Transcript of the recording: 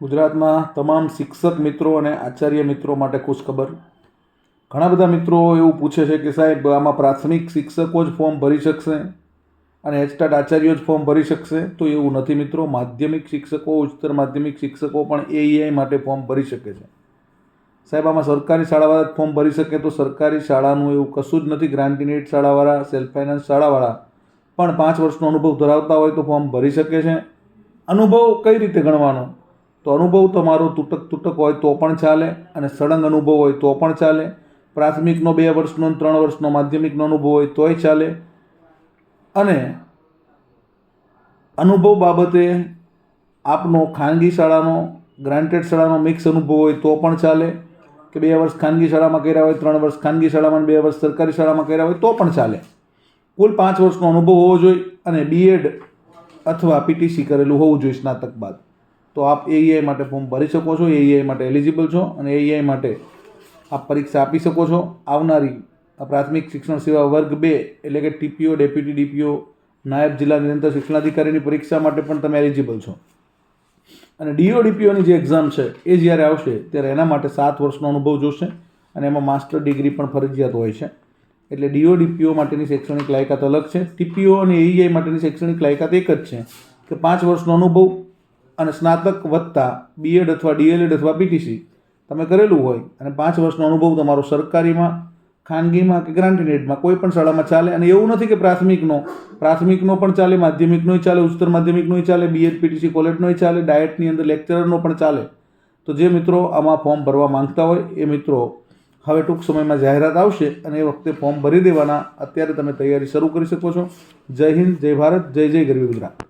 ગુજરાતમાં તમામ શિક્ષક મિત્રો અને આચાર્ય મિત્રો માટે ખુશખબર. ઘણા બધા મિત્રો એવું પૂછે છે કે સાહેબ, આમાં પ્રાથમિક શિક્ષકો જ ફોર્મ ભરી શકશે અને એચટાટ આચાર્યો જ ફોર્મ ભરી શકશે? તો એવું નથી મિત્રો, માધ્યમિક શિક્ષકો, ઉચ્ચતર માધ્યમિક શિક્ષકો પણ એઈઆઈ માટે ફોર્મ ભરી શકે છે. સાહેબ, આમાં સરકારી શાળાવાળા જ ફોર્મ ભરી શકે? તો સરકારી શાળાનું એવું કશું જ નથી, ગ્રાન્ટીનેટ શાળાવાળા, સેલ્ફ ફાઇનાન્સ શાળાવાળા પણ પાંચ વર્ષનો અનુભવ ધરાવતા હોય તો ફોર્મ ભરી શકે છે. અનુભવ કઈ રીતે ગણવાનો? તો અનુભવ તમારો તૂટક તૂટક હોય તો પણ ચાલે અને સળંગ અનુભવ હોય તો પણ ચાલે. પ્રાથમિકનો બે વર્ષનો ત્રણ વર્ષનો માધ્યમિકનો અનુભવ હોય તોય ચાલે. અને અનુભવ બાબતે આપનો ખાનગી શાળાનો ગ્રાન્ટેડ શાળાનો મિક્સ અનુભવ હોય તો પણ ચાલે. કે બે વર્ષ ખાનગી શાળામાં કર્યા હોય, ત્રણ વર્ષ ખાનગી શાળામાં બે વર્ષ સરકારી શાળામાં કર્યા હોય તો પણ ચાલે. કુલ પાંચ વર્ષનો અનુભવ હોવો જોઈએ અને બીએડ અથવા પીટીસી કરેલું હોવું જોઈએ સ્નાતક બાદ. તો આપ એઈઆઈ માટે ફોર્મ ભરી શકો છો. એઈઆઈ માટે એલિજિબલ છો અને એઈઆઈ માટે આપ પરીક્ષા આપી શકો છો. આવનારી આ પ્રાથમિક શિક્ષણ સેવા વર્ગ બે એટલે કે ટીપીઓ ડેપ્યુટી ડીપીઓ નાયબ જિલ્લા નિરંતર શિક્ષણાધિકારીની પરીક્ષા માટે પણ તમે એલિજિબલ છો. અને ડીઓ ડીપીઓની જે એક્ઝામ છે, એ જ્યારે આવશે, ત્યારે એના માટે સાત વર્ષનો અનુભવ જોશે અને એમાં માસ્ટર ડિગ્રી પણ ફરજિયાત હોય છે. એટલે ડીઓ ડીપીઓ માટેની શૈક્ષણિક લાયકાત અલગ છે. ટીપીઓ અને એઈઆઈ માટેની શૈક્ષણિક લાયકાત એક જ છે કે પાંચ વર્ષનો અનુભવ અને સ્નાતક વત્તા બીએડ અથવા ડીએલએડ અથવા પીટીસી તમે કરેલું હોય અને પાંચ વર્ષનો અનુભવ તમારો સરકારીમાં, ખાનગીમાં કે ગ્રાન્ટીનેડમાં કોઈ પણ શાળામાં ચાલે અને એવું નથી કે પ્રાથમિકનો પ્રાથમિકનો પણ ચાલે, માધ્યમિકનોય ચાલે, ઉચ્ચતર માધ્યમિકનોય ચાલે બીએડ પીટીસી કોલેજનોય ચાલે, ડાયટની અંદર લેક્ચરરનો પણ ચાલે. તો જે મિત્રો આમાં ફોર્મ ભરવા માંગતા હોય એ મિત્રો હવે ટૂંક સમયમાં જાહેરાત આવશે અને એ વખતે ફોર્મ ભરી દેવાના. અત્યારે તમે તૈયારી શરૂ કરી શકો છો. જય હિન્દ, જય ભારત, જય જય ગરવી ગુજરાત.